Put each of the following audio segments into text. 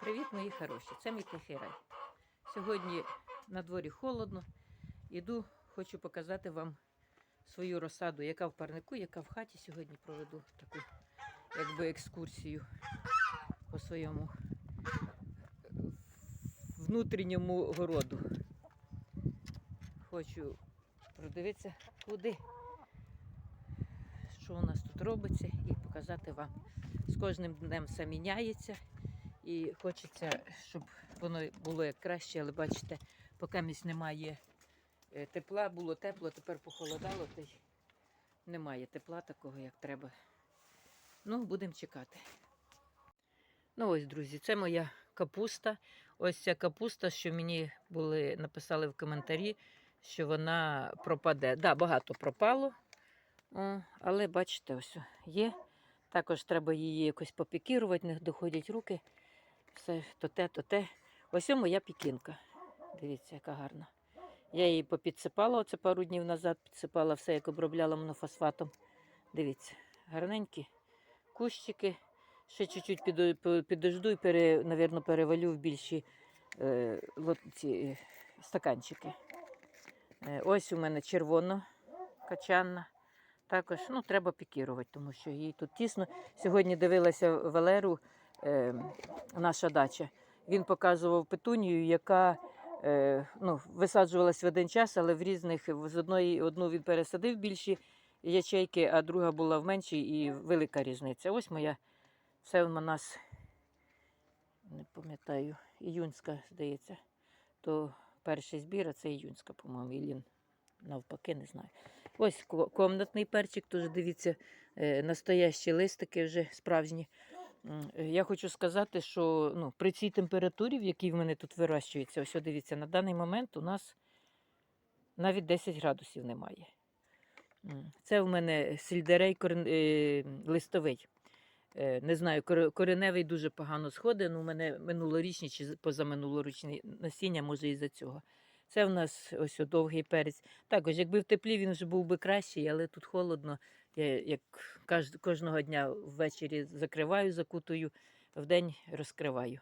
Привіт, мої хороші! Це мій тихий. Сьогодні на дворі холодно. Іду, хочу показати вам свою розсаду, яка в парнику, яка в хаті. Сьогодні проведу таку якби екскурсію по своєму внутрішньому городу. Хочу продивитися, куди, що у нас тут робиться, і показати вам. З кожним днем все міняється. І хочеться, щоб воно було як краще, але бачите, поки місць немає е, тепла, було тепло, тепер похолодало, то й немає тепла такого, як треба. Ну, будемо чекати. Ну ось, друзі, це моя капуста. Ось ця капуста, що мені були, написали в коментарі, що вона пропаде. Так, да, багато пропало. О, але бачите, ось є. Також треба її якось попікірувати, не доходять руки. Все то те, то те. Ось моя пікінка. Дивіться, яка гарна. Я її попідсипала оце пару днів назад, підсипала все, як обробляла монофосфатом. Дивіться, гарненькі кущики. Ще чуть-чуть підожду і пере, навірно, перевалю в більші е, ці, е, стаканчики. Е, ось у мене червоно качанна. Також ну, треба пікірувати, тому що їй тут тісно. Сьогодні дивилася Валеру, е, наша дача. Він показував петунію, яка е, ну, висаджувалась в один час, але в різних з одної одну він пересадив більші ячейки, а друга була в меншій і велика різниця. Ось моя це у нас, не пам'ятаю, іюнська, здається. То перший збір, а це іюнська, по-моєму, Ілін. Навпаки, не знаю. Ось комнатний перчик, теж дивіться, е, настоящі листики вже справжні. Я хочу сказати, що ну, при цій температурі, в якій в мене тут вирощується, ось дивіться, на даний момент у нас навіть 10 градусів немає. Це в мене сельдерей корен- е, листовий. Е, Не знаю, кореневий дуже погано сходить. Ну, у мене минулорічні чи позаминулорічні насіння, може, із-за цього. Це в нас ось довгий перець. Також, якби в теплі він вже був би кращий, але тут холодно. Я як кожного дня ввечері закриваю, закутую, вдень розкриваю.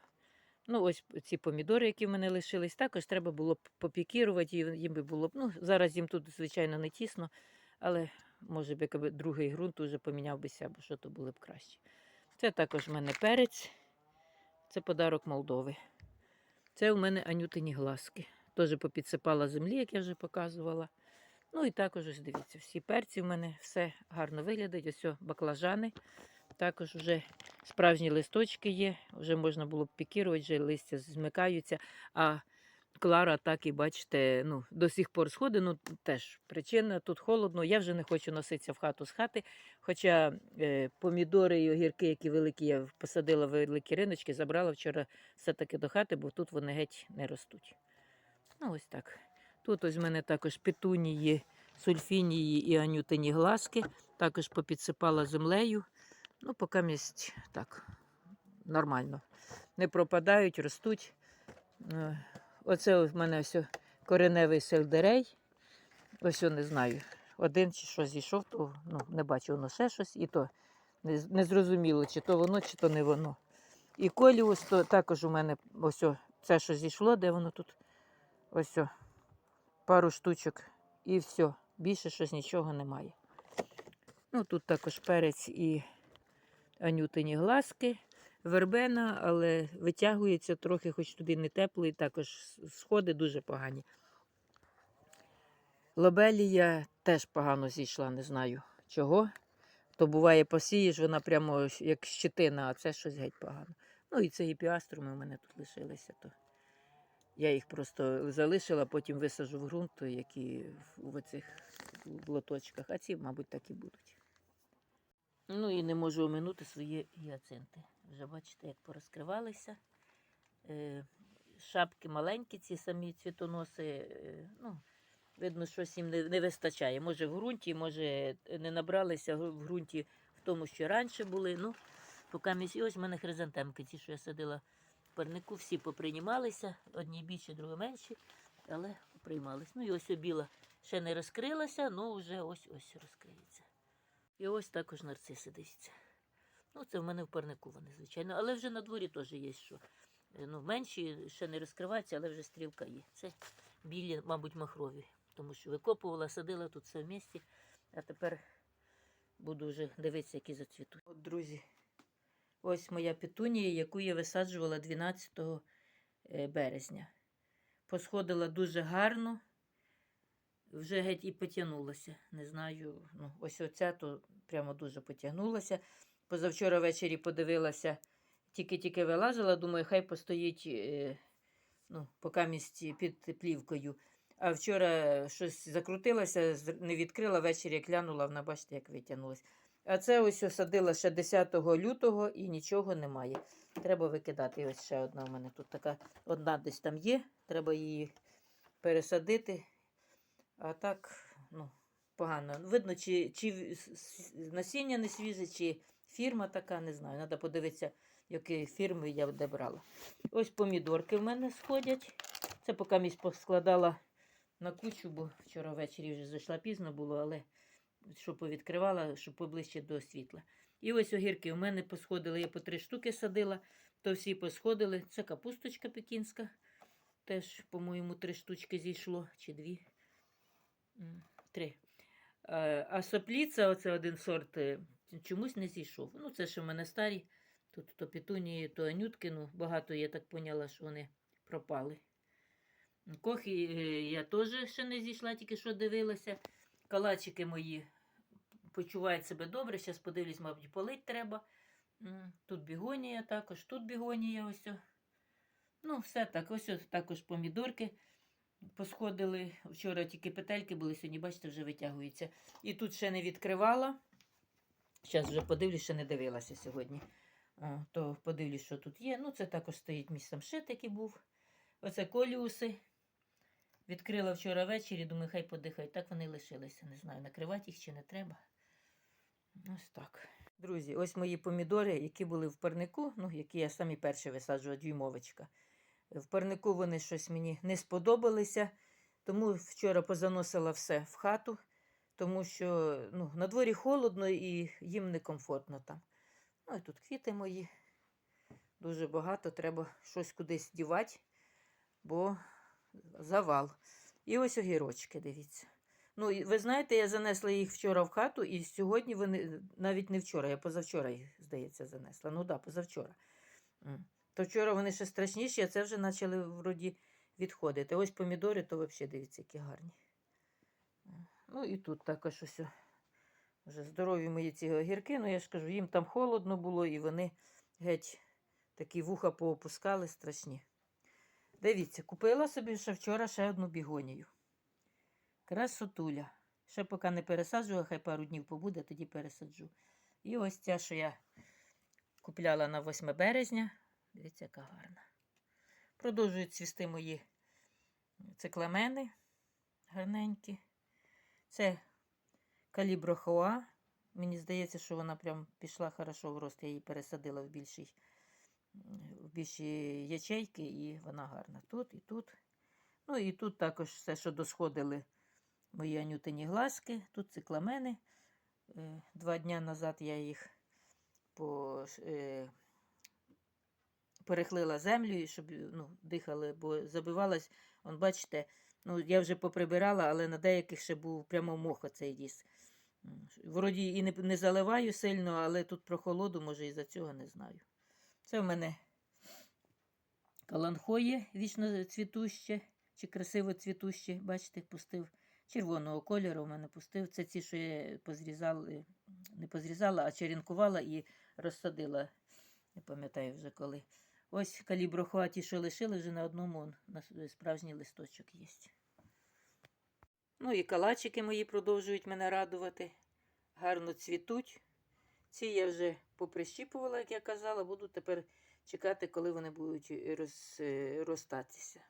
Ну, ось ці помідори, які в мене лишились, також треба було б попікірувати, їм би було б. Ну, зараз їм тут, звичайно, не тісно, але може б якби другий ґрунт уже поміняв бися, бо що то було б краще. Це також в мене перець, це подарок Молдови. Це у мене анютині глазки. Теж попідсипала землі, як я вже показувала. Ну і також ось дивіться, всі перці в мене все гарно виглядить. Ось баклажани. Також вже справжні листочки є. Вже можна було б пікірувати, вже листя змикаються. А Клара так і бачите, ну, до сих пор сходить. Ну, теж причина тут холодно. Я вже не хочу носитися в хату з хати. Хоча е, помідори і огірки, які великі, я посадила в великі риночки, забрала вчора все-таки до хати, бо тут вони геть не ростуть. Ну, ось так. Тут ось в мене також петунії, сульфінії і анютині глазки. Також попідсипала землею. Ну, поки місць так, нормально. Не пропадають, ростуть. Е, Оце в мене ось кореневий сельдерей. Ось я не знаю. Один чи що зійшов, то ну, не бачу воно ще щось, і то не, зрозуміло, чи то воно, чи то не воно. І коліус, то також у мене ось це, що зійшло, де воно тут. Ось о, пару штучок і все. Більше щось нічого немає. Ну, тут також перець і анютині глазки, вербена, але витягується трохи, хоч туди не тепло, і також сходи дуже погані. Лобелія теж погано зійшла, не знаю чого. То буває, посієш, вона прямо як щетина, а це щось геть погано. Ну і це і піаструми у мене тут лишилися. То я їх просто залишила, потім висажу в ґрунт, які в, оцих лоточках, а ці, мабуть, так і будуть. Ну і не можу оминути свої гіацинти. Вже бачите, як порозкривалися. Е, шапки маленькі, ці самі цвітоноси. Е, ну, видно, щось їм не, вистачає. Може в ґрунті, може не набралися в ґрунті в тому, що раніше були. Ну, поки місь... Ось в мене хризантемки, ті, що я садила парнику, всі поприймалися, одні більші, другі менші, але поприймались. Ну і ось о біла ще не розкрилася, ну вже ось-ось розкриється. І ось також нарциси дивіться. Ну, це в мене в парнику вони, звичайно. Але вже на дворі теж є що. е, ну, менші, ще не розкриваються, але вже стрілка є. Це білі, мабуть, махрові. Тому що викопувала, садила тут все в місті, а тепер буду вже дивитися, які зацвітуть. От, друзі, ось моя петунія, яку я висаджувала 12 е, березня. Посходила дуже гарно, вже геть і потягнулася. Не знаю, ну, ось оця то прямо дуже потягнулася. Позавчора ввечері подивилася, тільки-тільки вилазила, думаю, хай постоїть е, ну, поки місці під плівкою. А вчора щось закрутилося, не відкрила, ввечері як глянула, вона бачите, як витягнулася. А це ось осадила ще 10 лютого і нічого немає. Треба викидати. І ось ще одна у мене тут така одна десь там є. Треба її пересадити. А так, ну, погано. Видно, чи, чи насіння не свіже, чи фірма така, не знаю. Треба подивитися, які фірми я де брала. Ось помідорки в мене сходять. Це поки місь поскладала на кучу, бо вчора ввечері вже зайшла пізно було, але що повідкривала, щоб поближче до світла. І ось огірки у мене посходили, я по три штуки садила, то всі посходили. Це капусточка пекінська. Теж, по-моєму, три штучки зійшло, чи дві. Три. Е, А сопліця, оце один сорт, е, чомусь не зійшов. Ну, це ще в мене старі. Тут то петунії, то анютки, ну, багато я так поняла, що вони пропали. Кохи е, я теж ще не зійшла, тільки що дивилася. Калачики мої почувають себе добре. Зараз подивлюсь, мабуть, полить треба. Тут бігонія також, тут бігонія ось. Ну, все так, ось також помідорки посходили. Вчора тільки петельки були, сьогодні, бачите, вже витягуються. І тут ще не відкривала. Зараз вже подивлюсь, ще не дивилася сьогодні. То подивлюсь, що тут є. Ну, це також стоїть мій самшит, який був. Оце коліуси. Відкрила вчора ввечері, думаю, хай подихають. Так вони лишилися. Не знаю, накривати їх чи не треба. Ось так. Друзі, ось мої помідори, які були в парнику, ну, які я самі перші висаджувала, дюймовочка. В парнику вони щось мені не сподобалися, тому вчора позаносила все в хату, тому що ну, на дворі холодно і їм некомфортно там. Ну і тут квіти мої. Дуже багато, треба щось кудись дівати, бо завал. І ось огірочки, дивіться. Ну, ви знаєте, я занесла їх вчора в хату, і сьогодні вони навіть не вчора, я позавчора їх, здається, занесла. Ну так, да, позавчора. То вчора вони ще страшніші, а це вже почали вроді відходити. Ось помідори, то взагалі дивіться, які гарні. Ну і тут також ось вже здорові мої ці огірки. Ну я ж кажу, їм там холодно було, і вони геть такі вуха поопускали страшні. Дивіться, купила собі ще вчора ще одну бігонію. Красотуля. Ще поки не пересаджую, хай пару днів побуде, тоді пересаджу. І ось ця, що я купляла на 8 березня. Дивіться, яка гарна. Продовжують цвісти мої цикламени гарненькі. Це каліброхоа. Мені здається, що вона прям пішла хорошо в рост. Я її пересадила в більшій, в більші ячейки, і вона гарна. Тут і тут. Ну і тут також все, що досходили мої анютині глазки. Тут цикламени. Е, Два дні назад я їх по, е, перехлила землю, щоб ну, дихали, бо забивалась, он, бачите, ну, я вже поприбирала, але на деяких ще був прямо мох оцей ліс. Вроді і не, не заливаю сильно, але тут прохолоду, може, і за цього не знаю. Це в мене каланхоє вічно цвітуще, чи красиво цвітуще, бачите, пустив. Червоного кольору в мене пустив. Це ці, що я позрізала, не позрізала, а черенкувала і розсадила. Не пам'ятаю вже коли. Ось каліброхваті, що лишили, вже на одному на справжній листочок є. Ну і калачики мої продовжують мене радувати. Гарно цвітуть. Ці я вже поприщіпувала, як я казала, буду тепер чекати, коли вони будуть е, розстатися.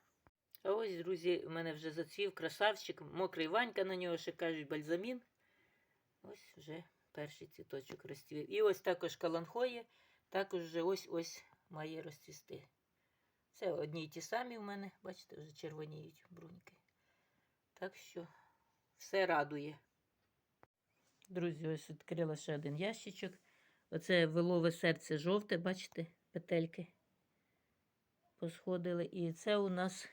А ось, друзі, у мене вже зацвів красавчик, мокрий ванька на нього ще кажуть бальзамін. Ось вже перший цвіточок розцвів. І ось також каланхоє, також вже ось-ось має розцвісти. Це одні й ті самі в мене, бачите, вже червоніють бруньки. Так що все радує. Друзі, ось відкрила ще один ящичок. Оце велове серце жовте, бачите, петельки посходили. І це у нас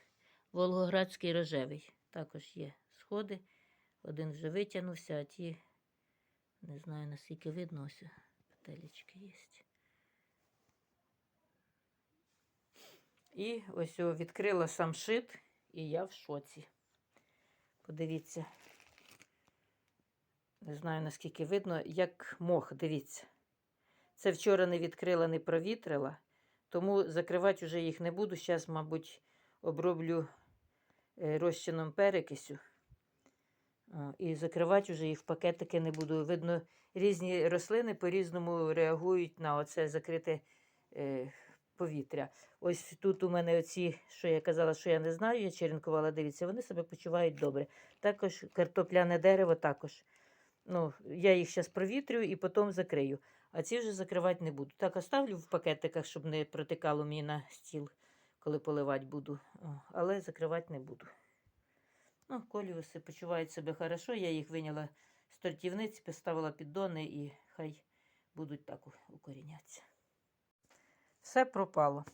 Волгоградський рожевий. Також є сходи. Один вже витягнувся, а ті, не знаю наскільки видно, ось петелечки є. І ось відкрила сам шит, і я в шоці. Подивіться. Не знаю, наскільки видно, як мох, дивіться. Це вчора не відкрила, не провітрила, тому закривати вже їх не буду. Зараз, мабуть, оброблю розчином перекисю. І закривати вже їх в пакетики не буду. Видно, різні рослини по-різному реагують на оце закрите е, повітря. Ось тут у мене оці, що я казала, що я не знаю, я черенкувала, дивіться, вони себе почувають добре. Також картопляне дерево також. Ну, я їх зараз провітрюю і потім закрию. А ці вже закривати не буду. Так оставлю в пакетиках, щоб не протикало мені на стіл, коли поливати буду. Але закривати не буду. Ну, коліуси почувають себе хорошо. Я їх виняла з тортівниці, поставила піддони і хай будуть так укорінятися. Все пропало.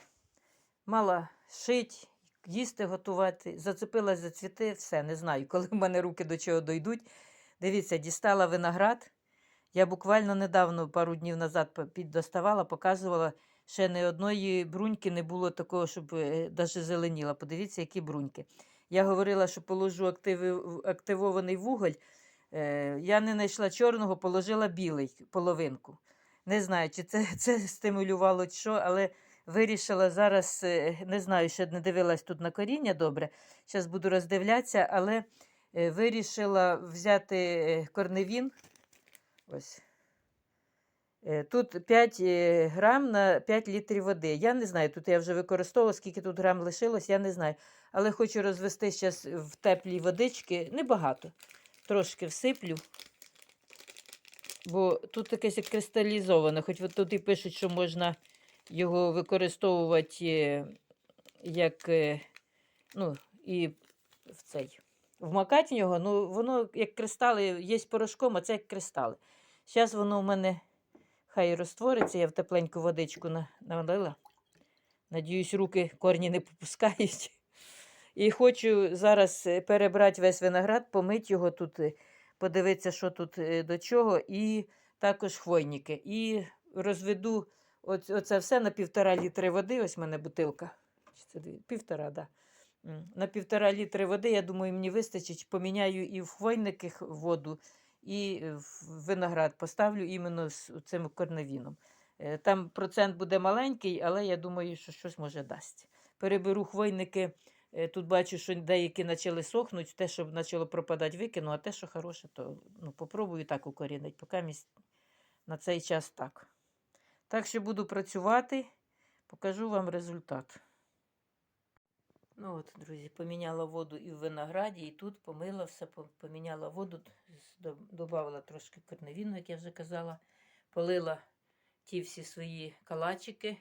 Мала шить, їсти готувати, зацепилась за цвіти, все, не знаю, коли в мене руки до чого дойдуть. Дивіться, дістала виноград. Я буквально недавно, пару днів назад, піддоставала, показувала, ще не одної бруньки не було такого, щоб навіть зеленіла. Подивіться, які бруньки. Я говорила, що положу активи- активований вуголь. Е, я не знайшла чорного, положила білий половинку. Не знаю, чи це, це стимулювало чи що, але вирішила зараз, е, не знаю, ще не дивилась тут на коріння добре. Зараз буду роздивлятися, але е, вирішила взяти е, корневін. Ось. Е, Тут 5 е, грам на 5 літрів води. Я не знаю, тут я вже використовувала, скільки тут грам лишилось, я не знаю. Але хочу розвести зараз в теплій водички. Небагато. Трошки всиплю. Бо тут якесь як кристалізоване, хоч тут і пишуть, що можна його використовувати е, як ну, і в цей. Вмакати в нього, ну воно як кристали, є порошком, а це як кристали. Зараз воно в мене хай розтвориться, я в тепленьку водичку на- налила. Надіюсь, руки корні не попускають. І хочу зараз е, перебрати весь виноград, помити його тут, е, подивитися, що тут е, до чого, і також хвойники. І розведу оц- оце все на півтора літри води. Ось в мене бутилка. Це? Півтора, да. На півтора літри води, я думаю, мені вистачить. Поміняю і в хвойниках воду, і виноград поставлю іменно з цим корневіном. Е, Там процент буде маленький, але я думаю, що щось може дасть. Переберу хвойники. Е, Тут бачу, що деякі почали сохнути, те, що почало пропадати, викину, а те, що хороше, то ну, попробую так укорінити, поки місь на цей час так. Так що буду працювати, покажу вам результат. Ну от, друзі, поміняла воду і в винограді, і тут помила все, поміняла воду, додавала трошки корневіну, як я вже казала, полила ті всі свої калачики.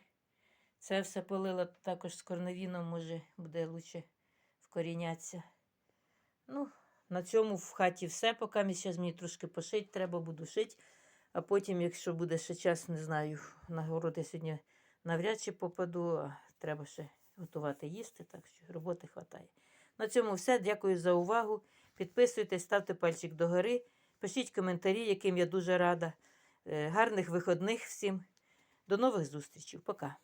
Це все полила також з корневіном, може, буде лучше вкорінятися. Ну, на цьому в хаті все. Поки зараз мені трошки пошить, треба буду шити. А потім, якщо буде ще час, не знаю, на город сьогодні навряд чи попаду, а треба ще готувати їсти, так що роботи вистачає. На цьому все. Дякую за увагу. Підписуйтесь, ставте пальчик догори, пишіть коментарі, яким я дуже рада. Е, Гарних виходних всім. До нових зустрічей. Пока.